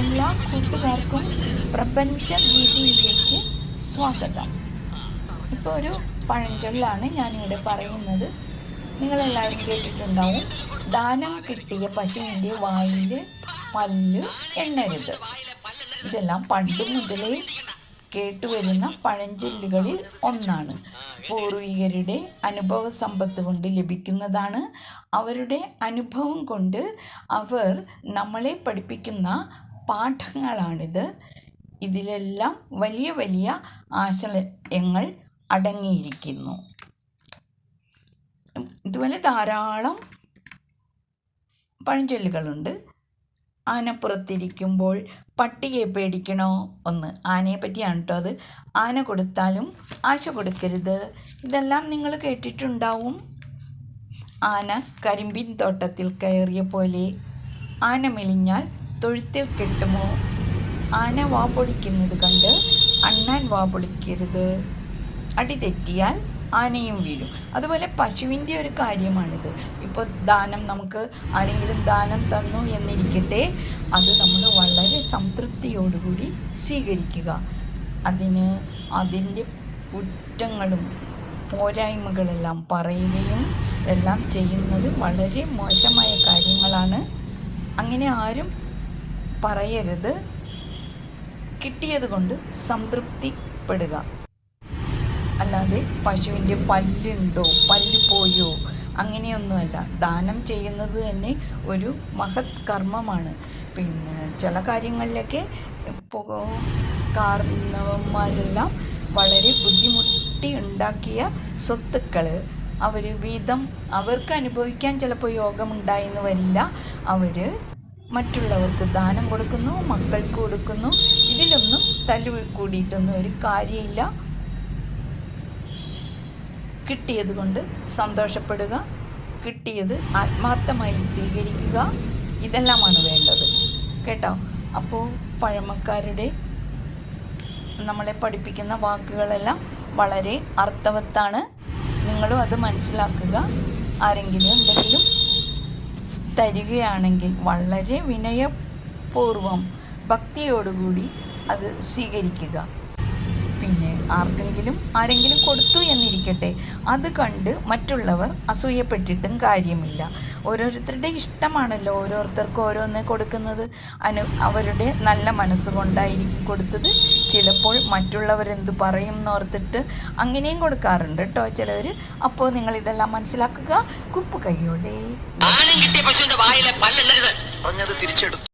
എല്ലാ കൂട്ടുകാർക്കും പ്രപഞ്ച ഗീതിയിലേക്ക് സ്വാഗതം. ഇപ്പോൾ ഒരു പഴഞ്ചൊല്ലാണ് ഞാനിവിടെ പറയുന്നത്. നിങ്ങളെല്ലാവരും കേട്ടിട്ടുണ്ടാവും. ദാനം കിട്ടിയ പശുവിന്റെ വായിൽ പല്ല് എണ്ണരുത്. ഇതെല്ലാം പണ്ട് മുതലേ കേട്ടുവരുന്ന പഴഞ്ചൊല്ലുകളിൽ ഒന്നാണ്. പൂർവികരുടെ അനുഭവ സമ്പത്ത് കൊണ്ട് ലഭിക്കുന്നതാണ്. അവരുടെ അനുഭവം കൊണ്ട് അവർ നമ്മളെ പഠിപ്പിക്കുന്ന പാഠങ്ങളാണിത്. ഇതിലെല്ലാം വലിയ വലിയ ആശയങ്ങൾ അടങ്ങിയിരിക്കുന്നു. ഇതുപോലെ ധാരാളം പഴഞ്ചൊല്ലുകളുണ്ട്. ആന പുറത്തിരിക്കുമ്പോൾ പട്ടിയെ പേടിക്കണോ ഒന്ന്? ആനയെ പറ്റിയാണ് കേട്ടോ അത്. ആന കൊടുത്താലും ആശ കൊടുക്കരുത്. ഇതെല്ലാം നിങ്ങൾ കേട്ടിട്ടുണ്ടാവും. ആന കരിമ്പിൻ തോട്ടത്തിൽ കയറിയ പോലെ ആന മെലിഞ്ഞാൽ തൊഴുത്തിൽ കെട്ടുമോ ആന വാ പൊളിക്കുന്നത് കണ്ട് അണ്ണാൻ വാ പൊളിക്കരുത്. അടി തെറ്റിയാൽ ആനയും വീഴും. അതുപോലെ പശുവിന്റെ ഒരു കാര്യമാണിത്. ഇപ്പോൾ ദാനം നമുക്ക് ആരെങ്കിലും ദാനം തന്നു എന്നിരിക്കട്ടെ അത് നമ്മൾ വളരെ സംതൃപ്തിയോടുകൂടി സ്വീകരിക്കുക. അതിന് അതിന്റെ കുറ്റങ്ങളും പോരായ്മകളെല്ലാം പറയുകയും എല്ലാം ചെയ്യുന്നത് വളരെ മോശമായ കാര്യങ്ങളാണ്. അങ്ങനെ ആരും പറയരുത്. കിട്ടിയത് കൊണ്ട് സംതൃപ്തിപ്പെടുക. അല്ലാതെ പശുവിന്റെ പല്ലുണ്ടോ പല്ല് പോയോ അങ്ങനെയൊന്നുമല്ല. ദാനം ചെയ്യുന്നത് തന്നെ ഒരു മഹത് കർമ്മമാണ്. പിന്നെ ചില കാര്യങ്ങളിലൊക്കെ കാരണവന്മാരെല്ലാം വളരെ ബുദ്ധിമുട്ടി ഉണ്ടാക്കിയ സ്വത്തുക്കൾ അവർ വീതം അവർക്ക് അനുഭവിക്കാൻ ചിലപ്പോൾ യോഗമുണ്ടായെന്ന് വരില്ല. അവർ മറ്റുള്ളവർക്ക് ദാനം കൊടുക്കുന്നു മക്കൾക്ക് കൊടുക്കുന്നു. ഇതിലൊന്നും തല്ലു കൂടിയിട്ടൊന്നും ഒരു കാര്യമില്ല. കിട്ടിയത് കൊണ്ട് സന്തോഷപ്പെടുക കിട്ടിയത് ആത്മാർത്ഥമായി സ്വീകരിക്കുക ഇതെല്ലാമാണ് വേണ്ടത്. കേട്ടോ? അപ്പോൾ പഴമക്കാരുടെ നമ്മളെ പഠിപ്പിക്കുന്ന വാക്കുകളെല്ലാം വളരെ അർത്ഥവത്താണ്. നിങ്ങളും അത് മനസ്സിലാക്കുക. ആരെങ്കിലും എന്തെങ്കിലും തരികയാണെങ്കിൽ വളരെ വിനയപൂർവം ഭക്തിയോടുകൂടി അത് സ്വീകരിക്കുക. പിന്നെ ആർക്കെങ്കിലും ആരെങ്കിലും കൊടുത്തു എന്നിരിക്കട്ടെ അത് കണ്ട് മറ്റുള്ളവർ അസൂയപ്പെട്ടിട്ടും കാര്യമില്ല. ഓരോരുത്തരുടെ ഇഷ്ടമാണല്ലോ ഓരോരുത്തർക്ക് ഓരോന്ന് കൊടുക്കുന്നത്. അനു അവരുടെ നല്ല മനസ്സുകൊണ്ടായിരിക്കും കൊടുത്തത്. ചിലപ്പോൾ മറ്റുള്ളവരെന്ത് പറയും എന്നോർത്തിട്ട് അങ്ങനെയും കൊടുക്കാറുണ്ട് കേട്ടോ ചിലവർ അപ്പോൾ നിങ്ങൾ ഇതെല്ലാം മനസ്സിലാക്കുക കുപ്പ് കൈയോടെ വായിലെ തിരിച്ചെടുത്തു